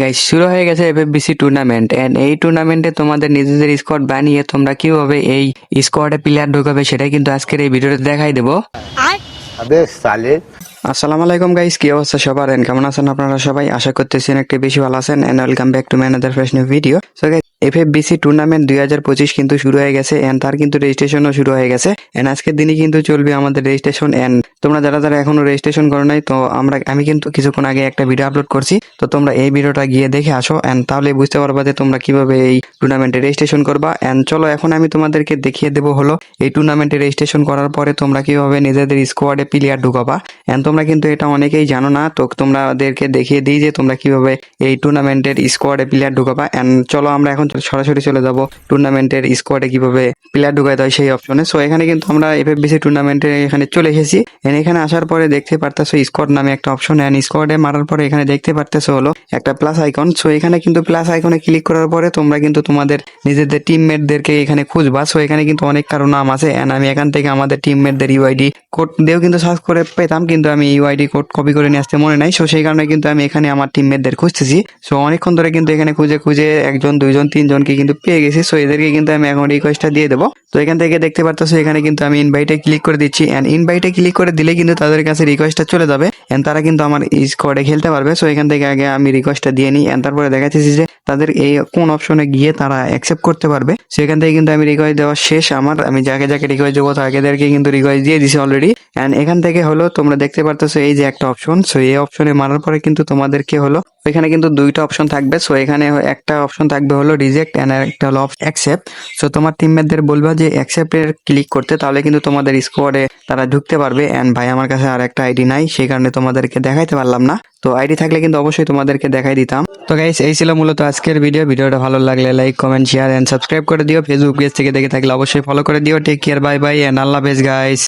Guys শুরু হয়ে গেছে এফএফবিসি টুর্নামেন্ট অ্যান্ড এই টুর্নামেন্টে তোমাদের নিজেদের স্কোয়াড বানিয়ে তোমরা কীভাবে এই স্কোয়াডে প্লেয়ার ঢুকাবে সেটাই কিন্তু আজকের এই ভিডিওতে দেখাই দেবো। আসসালামু আলাইকুম গাইস কি অবস্থা সবার? এন্ড কেমন আছেন আপনারা সবাই? আশা করতেছেন একটু বেশি ভালো আছেন। And welcome back to another fresh new video so guys FFBC tournament দুই হাজার পঁচিশ কিন্তু শুরু হয়ে গেছে অ্যান্ড তার কিন্তু রেজিস্ট্রেশনও শুরু হয়ে গেছে। এন্ড আজকের দিনই কিন্তু চলবে আমাদের রেজিস্ট্রেশন অ্যান্ড তোমরা যারা যারা এখনও রেজিস্ট্রেশন করো নাই, তো আমরা, আমি কিন্তু কিছুক্ষণ আগে একটা ভিডিও আপলোড করছি। তো তোমরা এই ভিডিওটা গিয়ে দেখে আসো অ্যান্ড তাহলে বুঝতে পারবা যে তোমরা কীভাবে এই টুর্নামেন্টে রেজিস্ট্রেশন করবা। অ্যান্ড চলো, এখন আমি তোমাদেরকে দেখিয়ে দেবো হলো, এই টুর্নামেন্টে রেজিস্ট্রেশন করার পরে তোমরা কীভাবে নিজেদের স্কোয়াডে প্লেয়ার ঢুকাবা। এন্ড তোমরা কিন্তু এটা অনেকেই জানো না, তো তোমাদেরকে দেখিয়ে দিই যে তোমরা কীভাবে এই টুর্নামেন্টের স্কোয়াডে প্লেয়ার ঢুকাবা। এন্ড চলো, আমরা এখন সরাসরি চলে যাব টুর্নামেন্টের স্কোয়াডে কীভাবে প্লেয়ার ঢুকাই দেয় সেই অপশনে সো এখানে কিন্তু আমরা এফএফবিসি টুর্নামেন্টে এখানে চলে এসেছি। এন্ড এখানে আসার পরে দেখতে পারতেছো স্কোয়াড নামে একটা অপশন এন্ড স্কোয়াডে মারার পরে এখানে দেখতে পারতেছো হলো একটা প্লাস আইকন সো এখানে কিন্তু প্লাস আইকনে ক্লিক করার পরে তোমরা কিন্তু তোমাদের নিজেদের টিমমেটদেরকে এখানে খুঁজবা। সো এখানে কিন্তু অনেক কারও নাম আছে। এন্ড আমি এখান থেকে আমাদের টিমমেটদের ইউআইডি কোড দিয়েও কিন্তু সার্চ করে পেতাম। কিন্তু আমি ইউআইডি কোড কপি করে নিয়ে আসতে মনে নাই। সো সেই কারণে কিন্তু আমি এখানে আমার টিমমেটদের খুঁজতেছি। সো অনেকক্ষণ ধরে কিন্তু এখানে খুঁজে খুঁজে একজন, দুইজন তিনজনকে কিন্তু পেয়ে গেছি। সো এদেরকে কিন্তু আমি এখন রিকোয়েস্টটা দিয়ে দেবো। তো এখান থেকে দেখতে পারতেছো, এখানে কিন্তু আমি ইনভাইটে ক্লিক করে দিচ্ছি। অ্যান্ড ইনভাইটে ক্লিক করে দিলে কিন্তু তাদের কাছে রিকোয়েস্টটা চলে যাবে। অ্যান্ড তারা কিন্তু আমার স্কোয়াডে খেলতে পারবে। সো এখান থেকে আগে আমি রিকোয়েস্টটা দিয়ে নিই। অ্যান্ড তারপরে দেখাচ্ছি যে তাদের এই কোন অপশনে গিয়ে তারা অ্যাকসেপ্ট করতে পারবে। সেখান থেকে কিন্তু আমি রিকোয়েস্ট দেওয়া শেষ আমার। আমি যাকে যাকে রিকোয়েস্ট দেবো তাদেরকে কিন্তু রিকোয়েস্ট দিয়ে দিছি অলরেডি অ্যান্ড এখান থেকে হলো, তোমরা দেখতে পারতেছো এই যে একটা অপশন সো এই অপশনে মারার পরে কিন্তু তোমাদেরকে হলো, এখানে কিন্তু দুইটা অপশন থাকবে। সো এখানে একটা অপশন থাকবে হলো রিজেক্ট অ্যান্ড একটা হলো অ্যাকসেপ্ট সো তোমার টিমমেটদের বলবা যে অ্যাকসেপ্টের ক্লিক করতে, তাহলে কিন্তু তোমাদের স্কোয়াডে তারা ঢুকতে পারবে। অ্যান্ড ভাই, আমার কাছে আর একটা আইডি নাই, সেই কারণে তোমাদেরকে দেখাইতে পারলাম না। তো আইডি থাকলে কিন্তু অবশ্যই তোমাদেরকে দেখাই দিতাম। তো গাইস এই ছিল মূলত আজকের ভিডিও ভিডিওটা ভালো লাগলে like comment share and subscribe করে দিও। ফেসবুক পেজ থেকে দেখে থাকলে অবশ্যই ফলো করে দিও। Take care bye bye and Allah base guys